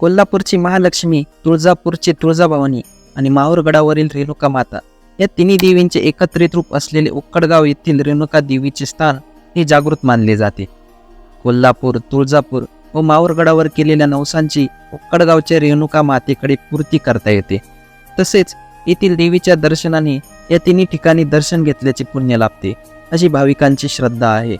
कोल्हापूरची महालक्ष्मी तुळजापूरची तुळजाभवानी आणि माहूरगडावरील रेणुका माता या तिन्ही देवींचे एकत्रित रूप असलेले उक्कडगाव येथील रेणुका देवीचे स्थान हे जागृत मानले जाते. कोल्हापूर तुळजापूर व माहूरगडावर केलेल्या नवसांची उक्कडगावच्या रेणुका मातेकडे पूर्ती करता येते. तसेच येथील देवीच्या दर्शनाने या तिन्ही ठिकाणी दर्शन घेतल्याचे पुण्य लाभते अशी भाविकांची श्रद्धा आहे.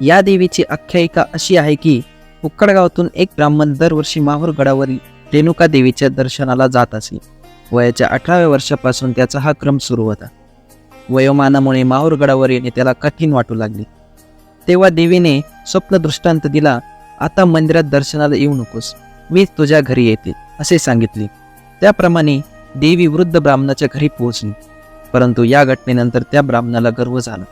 या देवीची आख्यायिका अशी आहे की उक्कडगावातून एक ब्राह्मण दरवर्षी माहूर गडावरील रेणुका देवीच्या दर्शनाला जात असे. वयाच्या अठराव्या वर्षापासून त्याचा हा क्रम सुरू होता. वयोमानामुळे माहूर गडावर येणे त्याला कठीण वाटू लागले. तेव्हा देवीने स्वप्न दृष्टांत दिला आता मंदिरात दर्शनाला येऊ नकोस. मी तुझ्या घरी येते असे सांगितले. त्याप्रमाणे देवी वृद्ध ब्राह्मणाच्या घरी पोहोचली. परंतु या घटनेनंतर त्या ब्राह्मणाला गर्व झाला.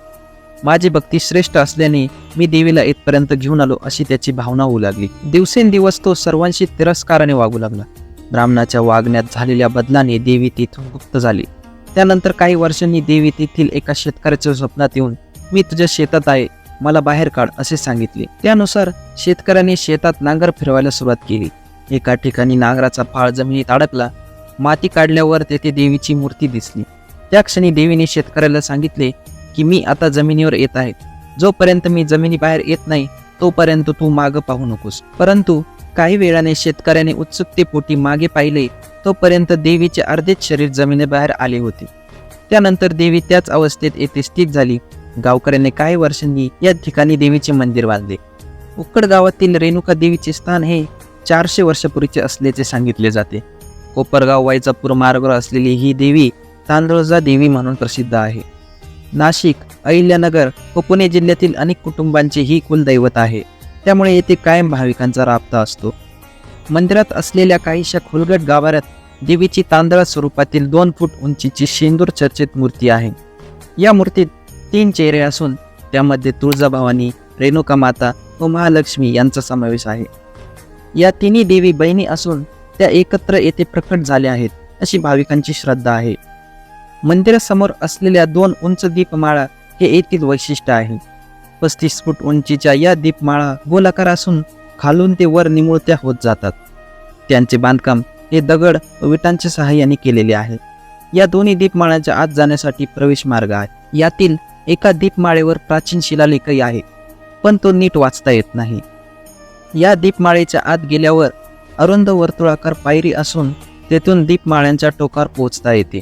माझी भक्ती श्रेष्ठ असल्याने मी देवीला इथपर्यंत घेऊन आलो अशी त्याची भावना होऊ लागली. दिवसेंदिवस तो सर्वांशी तिरस्काराने वागू लागला. ब्राह्मणाच्या वागण्यात झालेल्या बदलाने देवी तिथून गुप्त झाली. त्यानंतर काही वर्षांनी देवी तेथील एका शेतकऱ्याच्या स्वप्नात येऊन मी तुझ्या शेतात आहे मला बाहेर काढ असे सांगितले. त्यानुसार शेतकऱ्याने शेतात नांगर फिरवायला सुरुवात केली. एका ठिकाणी नांगराचा फाळ जमिनीत अडकला. माती काढल्यावर तेथे देवीची मूर्ती दिसली. त्या क्षणी देवीने शेतकऱ्याला सांगितले की मी आता जमिनीवर येत आहे. जोपर्यंत मी जमिनीबाहेर येत नाही तोपर्यंत तू मागं पाहू नकोस. परंतु काही वेळाने शेतकऱ्याने उत्सुकतेपोटी मागे पाहिले तोपर्यंत देवीचे अर्धेच शरीर जमिनीबाहेर आले होते. त्यानंतर देवी त्याच अवस्थेत येथे स्थित झाली. गावकऱ्यांनी काही वर्षांनी या ठिकाणी देवीचे मंदिर बांधले. उक्कड गावातील रेणुका देवीचे स्थान हे चारशे वर्षापूर्वीचे असल्याचे सांगितले जाते. कोपरगाव वाईचापूर मार्गावर असलेली ही देवी तांदळजा देवी म्हणून प्रसिद्ध आहे. नाशिक अहिल्यानगर व पुणे जिल्ह्यातील अनेक कुटुंबांचे ही कुलदैवत आहे. त्यामुळे येथे कायम भाविकांचा राबता असतो. मंदिरात असलेल्या काहीशा खुलगट गाभाऱ्यात देवीची तांदळा स्वरूपातील दोन फूट उंचीची शेंदूर चर्चित मूर्ती आहे. या मूर्तीत तीन चेहरे असून त्यामध्ये तुळजाभवानी रेणुका माता व महालक्ष्मी यांचा समावेश आहे. या तिन्ही देवी बहिणी असून त्या एकत्र येथे प्रकट झाल्या आहेत अशी भाविकांची श्रद्धा आहे. मंदिरासमोर असलेल्या दोन उंच दीपमाळा हे येथील वैशिष्ट्य आहे. पस्तीस फूट उंचीच्या या दीपमाळा गोलाकार असून खालून ते वर निमुळत्या होत जातात. त्यांचे बांधकाम हे दगड विटांच्या सहाय्याने केलेले आहे. या दोन्ही दीपमाळ्याच्या आत जाण्यासाठी प्रवेश मार्ग आहे. यातील एका दीपमाळेवर प्राचीन शिलालेखही आहे पण तो नीट वाचता येत नाही. या दीपमाळेच्या आत गेल्यावर अरुंद वर्तुळाकार पायरी असून तेथून दीपमाळ्यांच्या टोकावर पोहोचता येते.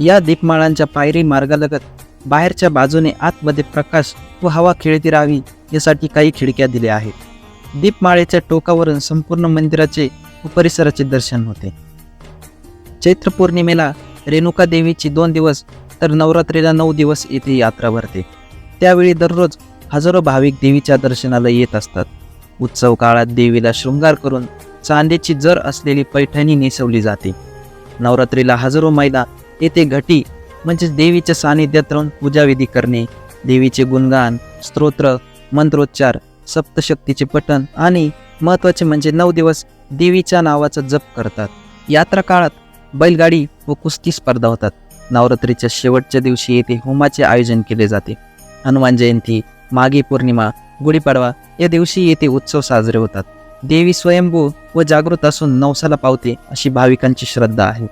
या दीपमाळांच्या पायरी मार्गालगत बाहेरच्या बाजूने आतमध्ये प्रकाश व हवा खेळती राहावी यासाठी काही खिडक्या दिल्या आहेत. दीपमाळेच्या टोकावरून संपूर्ण मंदिराचे व परिसराचे दर्शन होते. चैत्र पौर्णिमेला रेणुका देवीची दोन दिवस तर नवरात्रीला नऊ दिवस येथे यात्रा भरते. त्यावेळी दररोज हजारो भाविक देवीच्या दर्शनाला येत असतात. उत्सव काळात देवीला शृंगार करून चांदीची जर असलेली पैठणी नेसवली जाते. नवरात्रीला हजारो महिला येथे घटी म्हणजेच देवीच्या सानिध्यात राहून पूजाविधी करणे देवीचे गुणगान स्तोत्र मंत्रोच्चार सप्तशक्तीचे पठण आणि महत्त्वाचे म्हणजे नऊ दिवस देवीच्या नावाचा जप करतात. यात्रा काळात बैलगाडी व कुस्ती स्पर्धा होतात. नवरात्रीच्या शेवटच्या दिवशी येथे होमाचे आयोजन केले जाते. हनुमान जयंती माघी पौर्णिमा गुढीपाडवा या दिवशी येथे उत्सव साजरे होतात. देवी स्वयंभू व जागृत असून नवसाला पावते अशी भाविकांची श्रद्धा आहे.